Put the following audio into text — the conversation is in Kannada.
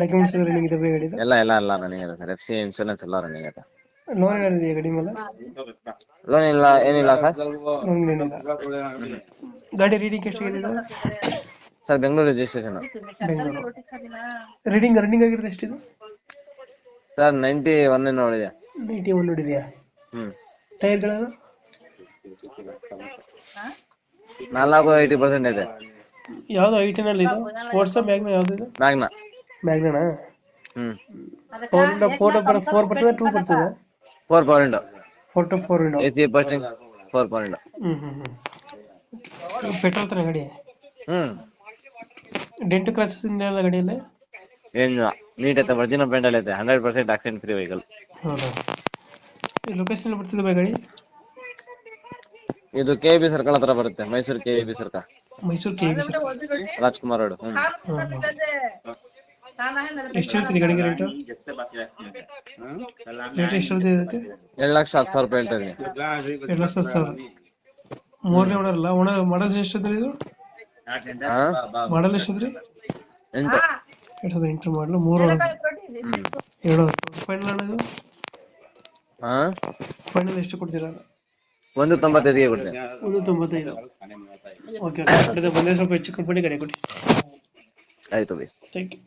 ಡಾಕ್ಯುಮೆಂಟ್ಸ್ ಎಲ್ಲ ರನ್ನಿಂಗ್ ಇದಾವೆ ಗಾಡಿದು ಎಲ್ಲ ಎಲ್ಲ ಎಲ್ಲ ರನ್ನಿಂಗ್ ಇದೆ ಸರ್ ಎಫ್ ಸಿ ಇನ್ಶೂರೆನ್ಸ್ ಎಲ್ಲ ರನ್ನಿಂಗ್ ಇದೆ. ಲೋನ್ ಏನಾದ್ರು ಇದೆಯಾ ಗಾಡಿ ಮೇಲೆ ಲೋನ್ ಇಲ್ಲ ಏನಿಲ್ಲ ಸರ್ ಲೋನ್ ಏನಿಲ್ಲ. ಗಾಡಿ ರೀಡಿಂಗ್ ಎಷ್ಟು ಇದು? Sir Bengaluru registration Bengaluru reading running ಆಗಿರೋದು ಎಷ್ಟಿದೆ? ಸರ್ ನೈಂಟಿ ಒನ್ ನೋಡಿದೆ. ನೈಂಟಿ ಒನ್ ನೋಡಿದೆಯಾ? ಹ್ಮ್. ಟೈರ್ಗಳೆಲ್ಲ ನಾಲ್ಕು ಏಯ್ಟಿ ಪರ್ಸೆಂಟ್ ಇದೆ. ಯಾವ್ದು ಐಟಿನಲ್ಲಿ ಇದು? ಸ್ಪೋರ್ಟ್ಸ್ ಮ್ಯಾಗ್ನ ಯಾವ್ದು ಇದು? ಮ್ಯಾಗ್ನ ಮ್ಯಾಗ್ನಾ ಹ್ಮ್. ಫೋರ್ ಇಂಡ ಫೋರ್ ಬರ ಫೋರ್ ಬರ್ತದೆ ಟೂ ಬರ್ತದೆ four point four two four ಇಂಡ A C four four point hmm hmm hmm. Petrol ತರ ಗಾಡಿ? ಹ್ಮ್. ಡೆಂಟ್ ಕ್ರಾಸಸ್ ಇಲ್ಲ ಗಾಡಿಯಲ್ಲಿ ಏನು ನೀಟ್ ಐತೆ ಒರಿಜಿನಲ್ ಪೇಂಟ್ ಅಲ್ಲಿ ಐತೆ. Hundred percent accident free vehicle ಹೌದಾ? ಈ ಲೊಕೇಶನ್ ಬರ್ತಿದೆ ಬೈ ಗಾಡಿ? ಇದು ಕೆ ಬಿ ಸರ್ಕಲ್ ಹತ್ರ ಬರುತ್ತೆ. Mysuru K B circle Mysuru K B sir Rajkumar road. ಹ್ಮ್. ಎಷ್ಟು ಹೇಳ್ತೀರಿ ಗಾಡಿಗೆ ರೇಟ್ ರೇಟ್ ಎಷ್ಟು ಹೇಳ್ತೀರಿ ಇದಕ್ಕೆ? ಎರಡು ಲಕ್ಷ ಹತ್ತು ಸಾವಿರ ರೂಪಾಯಿ ಹೇಳ್ತಾ ಇದೀನಿ ಎರಡು ಲಕ್ಷ ಹತ್ತು ಸಾವಿರ. ಮೂರನೇ ಓನರ್ ಅಲ್ಲ ಓನರ್ ಮಾಡಲ್ ಎಷ್ಟಿದ್ರಿ ಇದು? ಮಾಡಲ್ ಎಷ್ಟಿದ್ರಿ ಎಂಟು. ಎರಡು ಸಾವಿರದ ಎಂಟು ಮಾಡಲು ಮೂರು ಎರಡು ಫೈನಲ್ ಇದು? ಹಾ? ಫೈನಲ್ ಎಷ್ಟು ಕೊಡ್ತೀರಾ? ಒಂದು ತೊಂಬತ್ತೈದಿಗೆ ಕೊಡ್ತೀನಿ. ಒಂದು ತೊಂಬತ್ತೈದು. ಓಕೆ ಓಕೆ ಬಂದರೆ ಸ್ವಲ್ಪ ಹೆಚ್ಚು ಕಮ್ಮಿ ಕಡೆ ಕೊಡಿ. ಆಯ್ತು ಬಿ ಥ್ಯಾಂಕ್ ಯು